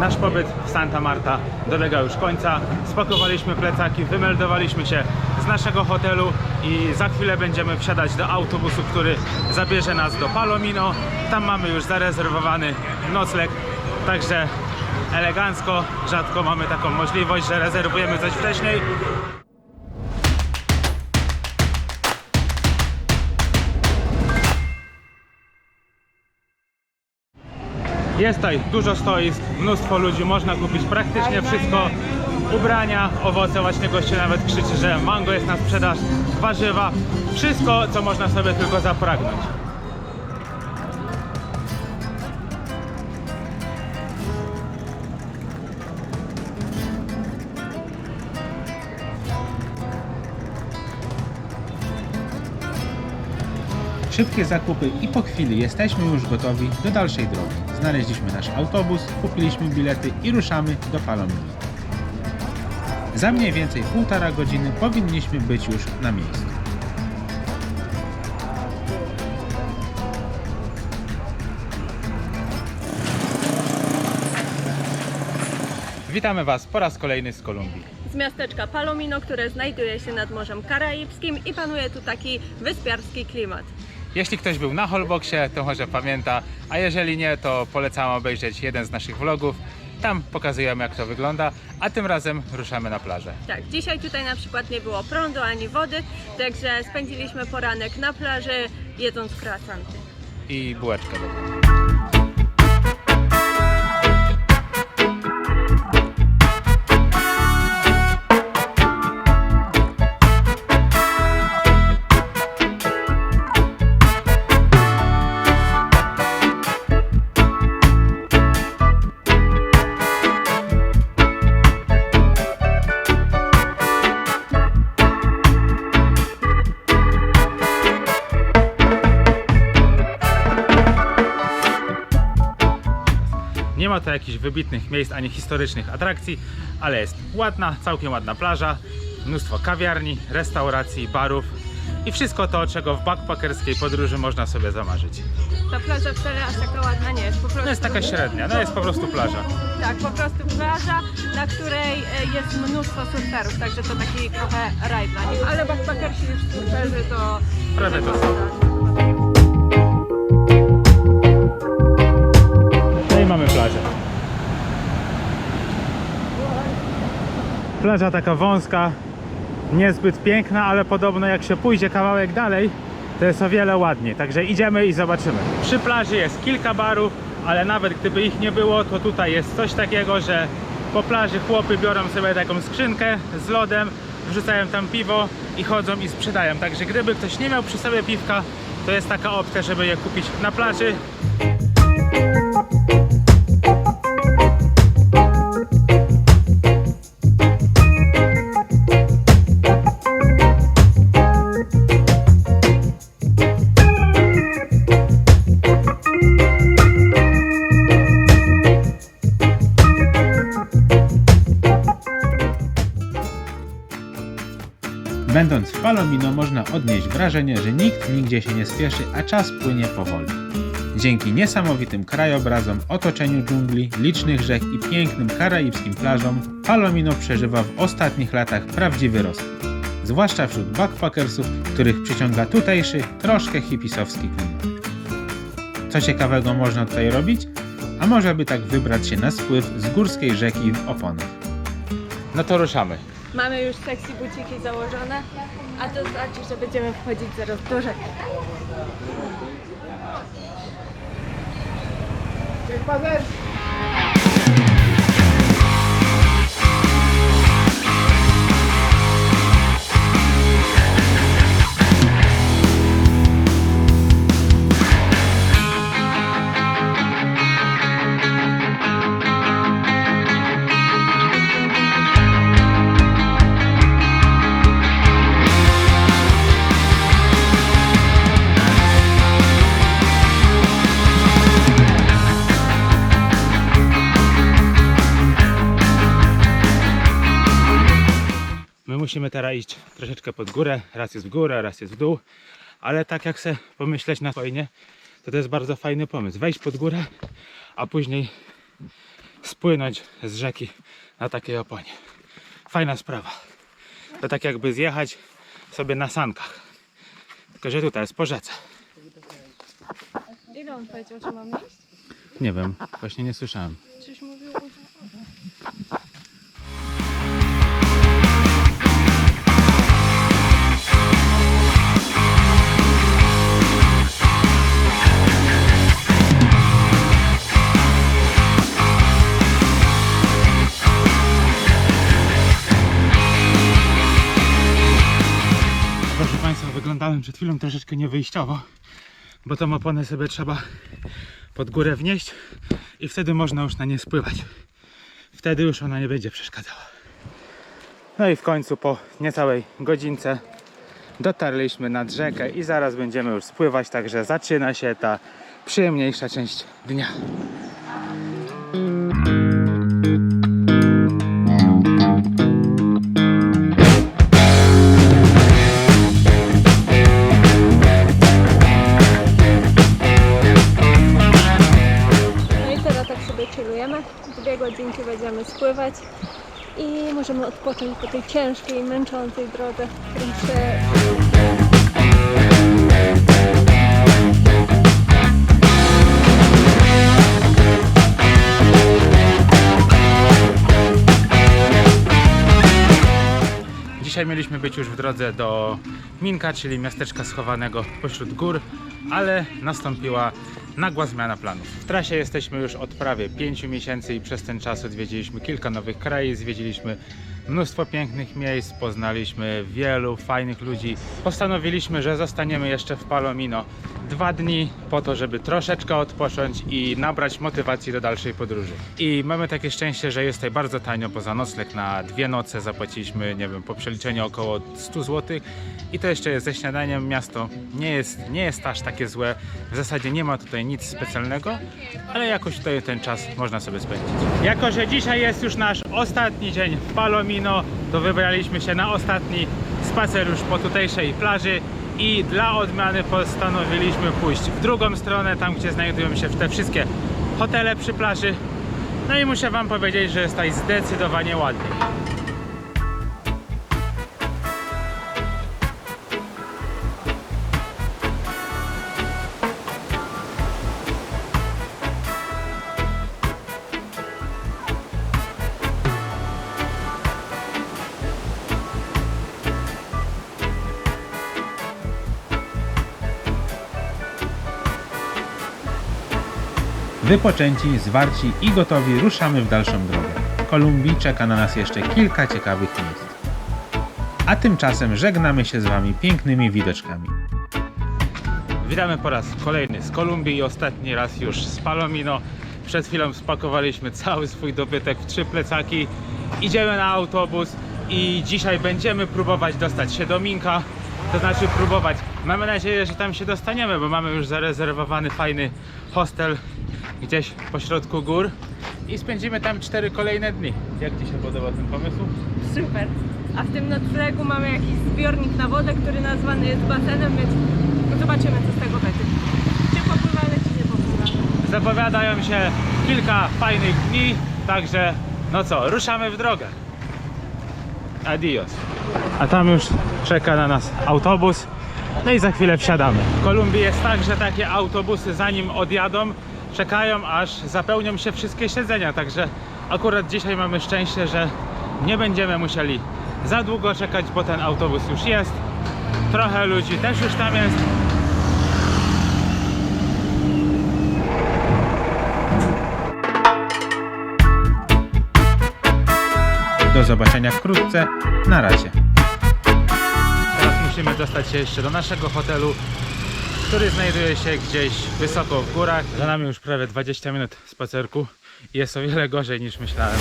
nasz pobyt w Santa Marta dolega już końca. Spakowaliśmy plecaki, wymeldowaliśmy się z naszego hotelu i za chwilę będziemy wsiadać do autobusu, który zabierze nas do Palomino. Tam mamy już zarezerwowany nocleg, także elegancko, rzadko mamy taką możliwość, że rezerwujemy coś wcześniej. Jest tutaj dużo stoisk, mnóstwo ludzi, można kupić praktycznie wszystko. Ubrania, owoce, właśnie goście nawet krzyczy, że mango jest na sprzedaż, warzywa, wszystko co można sobie tylko zapragnąć. Szybkie zakupy i po chwili jesteśmy już gotowi do dalszej drogi. Znaleźliśmy nasz autobus, kupiliśmy bilety i ruszamy do Palomino. Za mniej więcej półtora godziny powinniśmy być już na miejscu. Witamy Was po raz kolejny z Kolumbii. z miasteczka Palomino, które znajduje się nad Morzem Karaibskim i panuje tu taki wyspiarski klimat. Jeśli ktoś był na Holboxie, to może pamięta, a jeżeli nie, to polecam obejrzeć jeden z naszych vlogów. Tam pokazujemy jak to wygląda, a tym razem ruszamy na plażę. Tak, dzisiaj tutaj na przykład nie było prądu ani wody, także spędziliśmy poranek na plaży jedząc croissanty. I bułeczkę dobrą. Ma to jakichś wybitnych miejsc ani historycznych atrakcji, ale jest ładna, całkiem ładna plaża, mnóstwo kawiarni, restauracji, barów i wszystko to, czego w backpackerskiej podróży można sobie zamarzyć. Ta plaża wcale aż taka ładna nie jest, po prostu... No jest taka średnia, no jest po prostu plaża. Tak, po prostu plaża, na której e, jest mnóstwo surferów, także to taki trochę raj dla nich. Ale backpackersi już surferzy to... Prawie to tak. Plaża taka wąska, niezbyt piękna, ale podobno jak się pójdzie kawałek dalej, to jest o wiele ładniej. Także idziemy i zobaczymy. Przy plaży jest kilka barów, ale nawet gdyby ich nie było, to tutaj jest coś takiego, że po plaży chłopy biorą sobie taką skrzynkę z lodem, wrzucają tam piwo i chodzą i sprzedają. Także gdyby ktoś nie miał przy sobie piwka, to jest taka opcja, żeby je kupić na plaży. Palomino można odnieść wrażenie, że nikt nigdzie się nie spieszy, a czas płynie powoli. Dzięki niesamowitym krajobrazom, otoczeniu dżungli, licznych rzek i pięknym karaibskim plażom, Palomino przeżywa w ostatnich latach prawdziwy rozkwit. Zwłaszcza wśród backpackersów, których przyciąga tutejszy, troszkę hipisowski klimat. Co ciekawego można tutaj robić? A może by tak wybrać się na spływ z górskiej rzeki w oponach. No to ruszamy. Mamy już sexy buciki założone, a to znaczy, że będziemy wchodzić zaraz do rzeki. My musimy teraz iść troszeczkę pod górę. Raz jest w górę, raz jest w dół. Ale tak jak chcę pomyśleć na spokojnie, to to jest bardzo fajny pomysł. Wejść pod górę, a później spłynąć z rzeki na takiej oponie. Fajna sprawa. To tak jakby zjechać sobie na sankach. Tylko, że tutaj jest po rzece. Ile on powiedział, że mam iść? Nie wiem, właśnie nie słyszałem. Wyglądałem przed chwilą troszeczkę niewyjściowo, bo tą oponę sobie trzeba pod górę wnieść i wtedy można już na nie spływać. Wtedy już ona nie będzie przeszkadzała. No i w końcu po niecałej godzince dotarliśmy nad rzekę i zaraz będziemy już spływać, także zaczyna się ta przyjemniejsza część dnia. Teraz tak sobie chillujemy. Dwie godzinki będziemy spływać i możemy odpocząć po tej ciężkiej, męczącej drodze, Dzisiaj mieliśmy być już w drodze do Minka, czyli miasteczka schowanego pośród gór, ale nastąpiła nagła zmiana planów. W trasie jesteśmy już od prawie 5 miesięcy i przez ten czas odwiedziliśmy kilka nowych krajów, zwiedziliśmy mnóstwo pięknych miejsc, poznaliśmy wielu fajnych ludzi. Postanowiliśmy, że zostaniemy jeszcze w Palomino dwa dni po to, żeby troszeczkę odpocząć i nabrać motywacji do dalszej podróży. I mamy takie szczęście, że jest tutaj bardzo tanio, bo za nocleg na dwie noce zapłaciliśmy, nie wiem, po przeliczeniu około 100 zł i to jeszcze jest ze śniadaniem. Miasto nie jest, nie jest aż takie złe, w zasadzie nie ma tutaj nic specjalnego, ale jakoś tutaj ten czas można sobie spędzić. Jako, że dzisiaj jest już nasz ostatni dzień w Palomino, to wybraliśmy się na ostatni spacer już po tutejszej plaży i dla odmiany postanowiliśmy pójść w drugą stronę, tam gdzie znajdują się te wszystkie hotele przy plaży. No i muszę wam powiedzieć, że jest tutaj zdecydowanie ładniej. Wypoczęci, zwarci i gotowi ruszamy w dalszą drogę. W Kolumbii czeka na nas jeszcze kilka ciekawych miejsc. A tymczasem żegnamy się z Wami pięknymi widoczkami. Witamy po raz kolejny z Kolumbii i ostatni raz już z Palomino. Przed chwilą spakowaliśmy cały swój dobytek w trzy plecaki. Idziemy na autobus i dzisiaj będziemy próbować dostać się do Minka. To znaczy próbować. Mamy nadzieję, że tam się dostaniemy, bo mamy już zarezerwowany fajny hostel gdzieś pośrodku gór i spędzimy tam cztery kolejne dni. Jak Ci się podoba ten pomysł? super. A w tym noclegu mamy jakiś zbiornik na wodę, który nazwany jest basenem, więc zobaczymy co z tego będzie. Czy popływamy, czy nie popływamy. Zapowiadają się kilka fajnych dni, także no co, ruszamy w drogę. Adios. A tam już czeka na nas autobus. No i za chwilę wsiadamy. W Kolumbii jest tak, że takie autobusy zanim odjadą, czekają aż zapełnią się wszystkie siedzenia, także akurat dzisiaj mamy szczęście, że nie będziemy musieli za długo czekać, bo ten autobus już jest. Trochę ludzi też już tam jest. Do zobaczenia wkrótce. Na razie. Teraz musimy dostać się jeszcze do naszego hotelu, który znajduje się gdzieś wysoko w górach. Za nami już prawie 20 minut spacerku i jest o wiele gorzej niż myślałem.